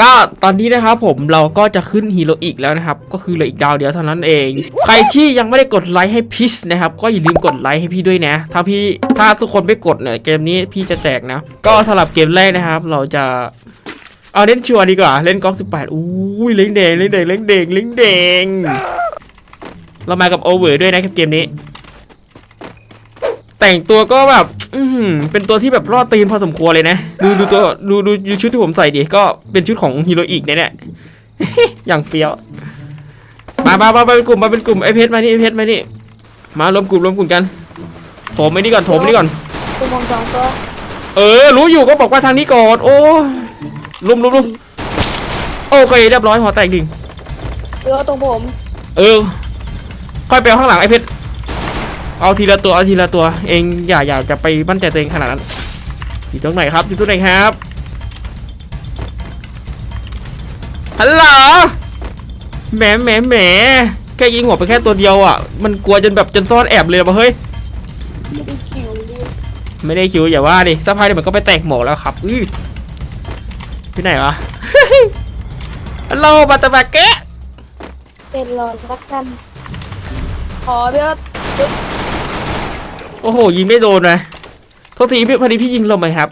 ก็ตอนนี้นะครับผมเราก็จะขึ้นฮีโร่อีกแล้วนะครับ ก็คือเหลืออีกดาวเดียวเท่านั้นเอง ใครที่ยังไม่ได้กดไลค์ให้พิชนะครับ ก็อย่าลืมกดไลค์ให้พี่ด้วยนะ ถ้าพี่ถ้าทุกคนไม่กดเนี่ยเกมนี้พี่จะแจกนะ ก็สำหรับเกมแรกนะครับ เราจะเอาเล่นชัวร์ดีกว่า เล่นกอล์ฟสิบแปดอุ้ยเล้งแดงเล้งแดงเล้งแดงเล้งแดงเรามากับโอเวอร์ด้วยนะครับเกมนี้ แต่งตัวก็แบบ อือหือเป็นตัวที่แบบรอดตีนพอสมควรเลยนะ ดูดูตัวดูดูดูชุดที่ผมใส่ดิก็เป็นชุดของฮีโรอีกเนี่ยแหละอย่างเฟี้ยวมามามามาเป็นกลุ่มมาเป็นกลุ่มไอเพชรมานี่ไอเพชรมานี่มารวมกลุ่มรวมกลุ่มกันโถมไปนี่ก่อนโถมไปนี่ก่อนตัวมองสองตัวเออ รู้อยู่ก็บอกว่าทางนี้ก่อน โอ้ยลุมลุมลุมโอเคเรียบร้อยหัวแตกดิ่งเรือตรงผม เออ ค่อยไปเอาข้างหลังไอ้เพชร เอาทีละตัวเอาทีละตัวเองอย่าอย่าจะไปมั่นใจตัวเองขนาดนั้นอยู่ตรงไหนครับอยู่ตรงไหนครับฮัลโหลแหมแหมแหมแค่ยิงหัวไปแค่ตัวเดียวอะ มันกลัวจนแบบจนซ่อนแอบเลยมาเฮ้ยไม่ได้คิวอย่าว่าดิสักพักเดี๋ยวมันก็ไปแตกหมอกแล้วครับอื้อที่ไหนวะฮัลโหลบัตตาบากเกะเต้นรอสักกันขอเบี้ย อ้โห ยิงไม่โดนนะโทษทีพี่พอดีพี่ยิงลงไปครับ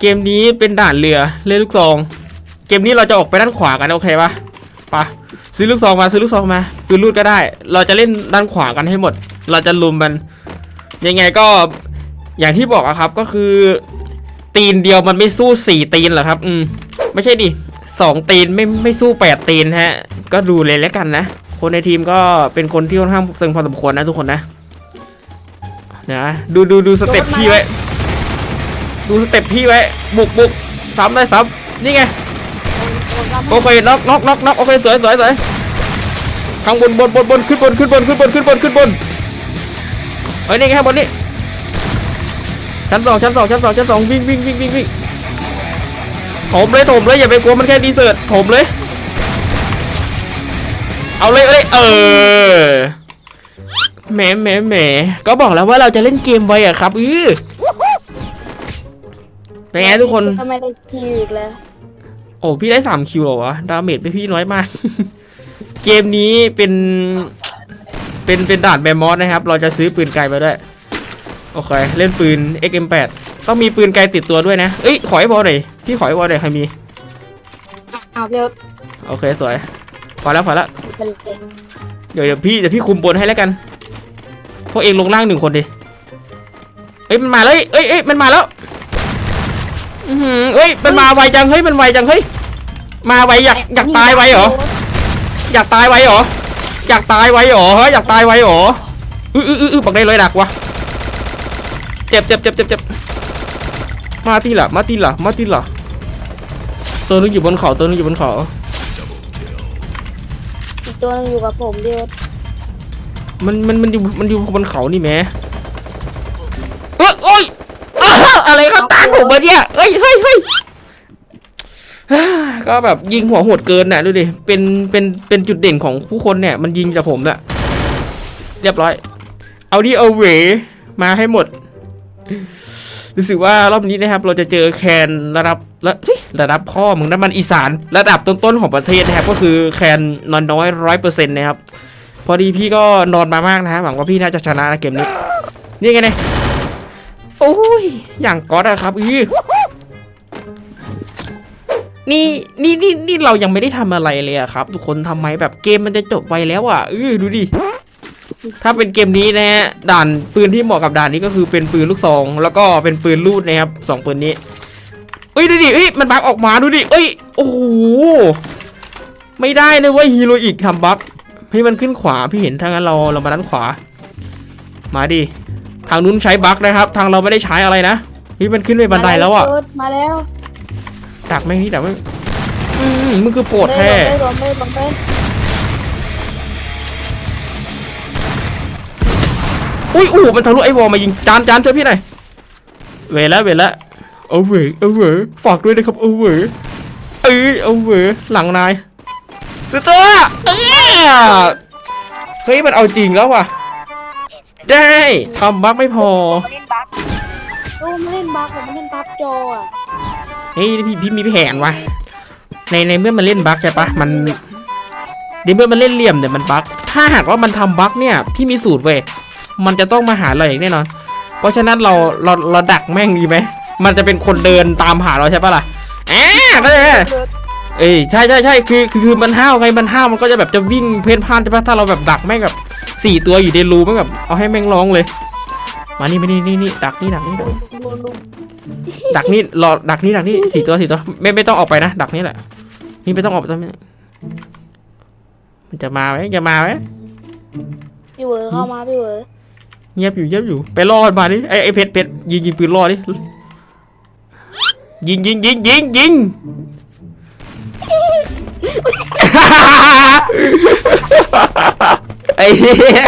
เกมนี้เป็นด่านเรือเล่นลูกซอง เกมนี้เราจะออกไปด้านขวากันโอเคปะปะซื้อลูกซองมาซื้อลูกซองมาปืนลูดก็ได้ เราจะเล่นด้านขวากันให้หมด เราจะลุมมัน ยังไงก็อย่างที่บอกอะครับก็คือ ตีนเดียวมันไม่สู้สี่ตีนหรอครับ อืม ไม่ใช่ดิสองตีนไม่ไม่สู้แปดตีนฮะ ก็ดูเลยแล้วกันนะ คนในทีมก็เป็นคนที่ค่อนข้างตึงพอสมควรนะทุกคนนะนะดูดูดูสเต็ปพี่ไว้ ดูสเต็ปพี่ไว้ บุกบุกซ้ำได้ซ้ำนี่ไง โอเคน็อกน็อกน็อกน็อกโอเคสวยสวยสวยข้างบนบนบนบนขึ้นบนขึ้นบนขึ้นบนขึ้นบนขึ้นบนเฮ้ยนี่ไงข้างบนนี่ชั้นสองชั้นสองชั้นสองชั้นสองวิ่งวิ่งวิ่งวิ่งวิ่งโถมเลยโถมเลยอย่าไปกลัวมันแค่ดีเซิร์ตโถมเลย เอาเลยเอาเลยเออแหมแหมแหมก็บอกแล้วว่าเราจะเล่นเกมไวอะครับอือเป็นไงทุกคน ทำไมได้คิวอีกแล้ว โอ้พี่ได้สามคิวเหรอวะ ดาเมจไปพี่น้อยมาก เกมนี้เป็น เป็นเป็นด่านแบมมอสนะครับ เราจะซื้อปืนไกลมาด้วย โอเค เล่นปืน XM8 ต้องมีปืนไกลติดตัวด้วยนะ เอ้ย ขอให้บอลหน่อยพี่ขอให้บอลหน่อยใครมี เอาเบี้ยโอเคสวย พอแล้วพอแล้ว เป็นเองเดี๋ยวเดี๋ยวพี่เดี๋ยวพี่คุมบนให้แล้วกัน พวกเองลงล่างหนึ่งคนดิ เอ้ยมันมาแล้วเอ้ยเอ้ยมันมาแล้วอือหือเอ้ยมันมาไวจังเฮ้ยมันไวจังเฮ้ย มาไวอยากอยากตายไวเหรอ อยากตายไวเหรอ อยากตายไวเหรอฮะอยากตายไวเหรออื้ออื้ออื้อบอกได้เลยดักวะเจ็บเจ็บเจ็บเจ็บเจ็บมาตีละมาตีละมาตีละตัวนึงอยู่บนเขาตัวนึงอยู่บนเขา ตัวนึงอยู่กับผมเบี้ยมันมันมันอยู่มันอยู่บนเขานี่แหม่เอ้ยโอ้ยอ้าวอะไรเขาตามผมมาเนี่ยเอ้ยเฮ้ยเฮ้ยฮ่าก็แบบยิงหัวโหดเกินน่ะดูดิเป็นเป็นเป็นจุดเด่นของผู้คนเนี่ย มันยิงจากผมน่ะเรียบร้อย เอาดิเอาเวมาให้หมด รู้สึกว่ารอบนี้นะครับ เราจะเจอแคนระดับ ระระดับพ่อมึงน้ำมันอีสาน ระดับต้นๆของประเทศนะครับก็คือแคนนอนน้อยร้อยเปอร์เซ็นต์นะครับ พอดีพี่ก็นอนมามากนะฮะหวังว่าพี่น่าจะชนะนะเกมนี้ นี่ไงเนี่ยโอ้ย อย่างก๊อตอะครับอือนี่นี่นี่นี่เรายังไม่ได้ทำอะไรเลยอะครับ ทุกคนทำไมแบบเกมมันจะจบไปแล้วอะอือดูดิถ้าเป็นเกมนี้นะฮะด่านปืนที่เหมาะกับด่านนี้ก็คือเป็นปืนลูกซอง แล้วก็เป็นปืนลูดนะครับสองปืนนี้ เอ้ยดูดิเอ้ยมันบักออกมาดูดิเอ้ยโอ้โหไม่ได้เลยเว่าฮีโร่อีกทำบักพี่มันขึ้นขวาพี่เห็นทางนั้นเราเรามาด้านขวา มาดิทางนู้นใช้บั๊กนะครับ ทางเราไม่ได้ใช้อะไรนะพี่มันขึ้นไปบันไดแล้วอะมาแล้วดักแม่งนี่ดักแม่งอืมมึงคือโปรดแท้ไม่ลงไม่ลงไม่ลงอุ้ยอู้มันทะลุไอ้วอลมายิงจานจานช่วยพี่หน่อยเวแล้วเวแล้ว เอาเวเอาเวฝากด้วยนะครับเอาเวเอ้ยเอาเวหลังนายสุดตัวเอ้ยเฮ้ยมันเอาจริงแล้วว่ะ ได้ทำบั๊กไม่พอโอ้มันเล่นบั๊กเหรอมันเล่นบั๊กจออะเฮ้ยพี่พี่มีแผนวะในในเมื่อมันเล่นบั๊กใช่ปะมันในเมื่อมันเล่นเหลี่ยมเนี่ยมันบั๊กถ้าหากว่ามันทำบั๊กเนี่ยพี่มีสูตรเว้ยมันจะต้องมาหาเราอย่างแน่นอน เพราะฉะนั้นเราเราเราดักแม่งดีไหม มันจะเป็นคนเดินตามหาเราใช่ปะล่ะแอบก็เลยเบิร์ดเอ้ยใช่ใช่ใช่คือคือคือมันห้าวไงมันห้าวมันก็จะแบบจะวิ่งเพ่นพ่านใช่ปะถ้าเราแบบดักแม่งแบบสี่ตัวอยู่ในรูแม่งแบบเอาให้แม่งร้องเลย มานี่มานี่นี่นี่ดักนี่ดักนี่ดักนี่ลุมลุมดักนี่รอดักนี่ดักนี่สี่ตัวสี่ตัวไม่ไม่ต้องออกไปนะดักนี่แหละนี่ไม่ต้องออกไปตรงนี้มันจะมาไหมจะมาไหมพี่เวิร์ดเข้ามาพี่เวิร์ดเงียบอยู่เงียบอยู่ไปรอดมาดิไอไอเพชรเพชรยิงยิงปืนรอดิ ยิงยิงยิงยิงยิงไอ้เหี้ย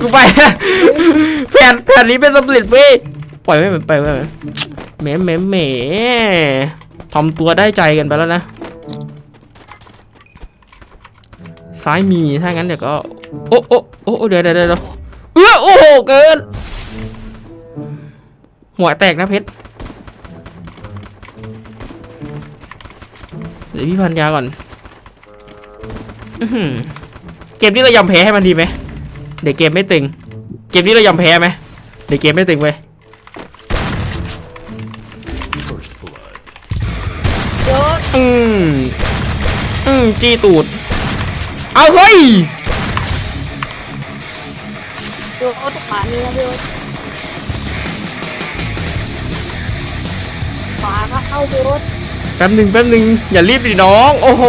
กูไปแผนแผนนี้เป็นสำเร็จเว้ยปล่อยไมันไปไว้แหมแหมแหมทำตัวได้ใจกันไปแล้วนะซ้ายมีถ้างั้นเดี๋ยวก็ โอ้โอ้โอ้เดี๋ยวเดี๋ยวเดี๋ยวเออโอ้โหเกิน หัวแตกนะเพชรเดี๋ยวพี่พันยาก่อนอเกมนี้เรายอมแพ้ให้มันดีไหมเดี๋ยวเกมไม่ตึง เกมนี้เรายอมแพ้ไหมเดี๋ยวเกมไม่ตึงเว้ยอืมอืมจี้ตูด เอาเฮ้ยเบิร์ดขวานี่นะพี่เวิร์ดข วาก็เข้าพี่เวิร์ดแป๊บหนึ่งแป๊บหนึ่งอย่ารีบดิน้อง โอ้โห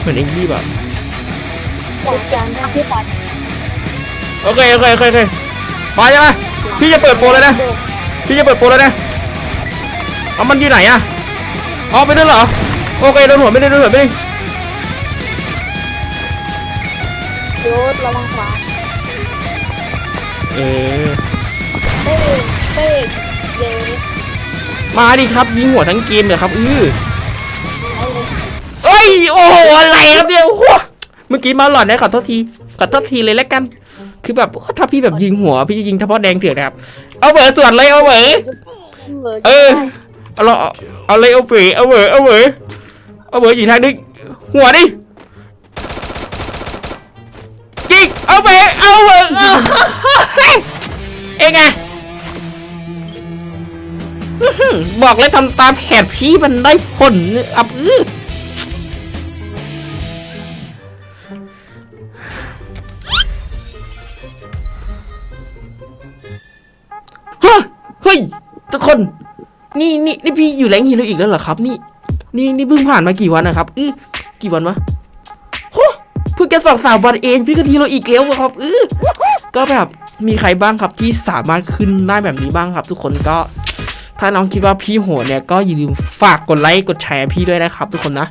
เหมือนเองรีบอะขวาจานนะพี่ปัดโอเคโอเคโอเคโอเคมาใช่ไหมพี่จะเปิดโปรเลยนะพี่จะเปิดโปรแล้วนะเอามันอยู่ไหนอะอ๋อไปด้วยเหรอโอเคโดนหัวไม่ได้โดนหัวไม่ได้พี่เวิร์ดระวังขวาเออเต้เต้เดี๋ยว มาดิครับยิงหัวทั้งเกมเลยครับอื้อเอาเลยเอ้ยโอ้โหอะไรครับเนี่ยโอ้โหเมื่อกี้มาหลอดนะขอโทษทีขอโทษทีเลยแล้วกัน คือแบบถ้าพี่แบบยิงหัวพี่จะยิงเฉพาะแดงเถือกนะครับ เอาเบอร์ส่วนเลยเอาเบอร์พี่เวิร์ดเออเอาเราเอาเลยเอาเบอร์เอาเบอร์เอาเบอร์เอาเบอร์อยู่ทางนึงหัวดิยิงเอาเบอร์เอาเบอร์เอาเองไงอื้อหือ บอกเลยทำตามแผนพี่มันได้ผลอับอื้อฮะเฮ้ยทุกคน นี่นี่นี่พี่อยู่แรงฮีโร่อีกแล้วเหรอครับ นี่ นี่นี่เพิ่งผ่านมากี่วันนะครับอื้อกี่วันวะโหเพิ่งแค่สองสามวันเองพี่ก็ฮีโร่อีกแล้วอครับอื้อก็แบบมีใครบ้างครับที่สามารถขึ้นได้แบบนี้บ้างครับ ทุกคนก็ ถ้าน้องคิดว่าพี่โหดเนี่ยก็อย่าลืมฝากกดไลค์กดแชร์พี่ด้วยนะครับทุกคนนะ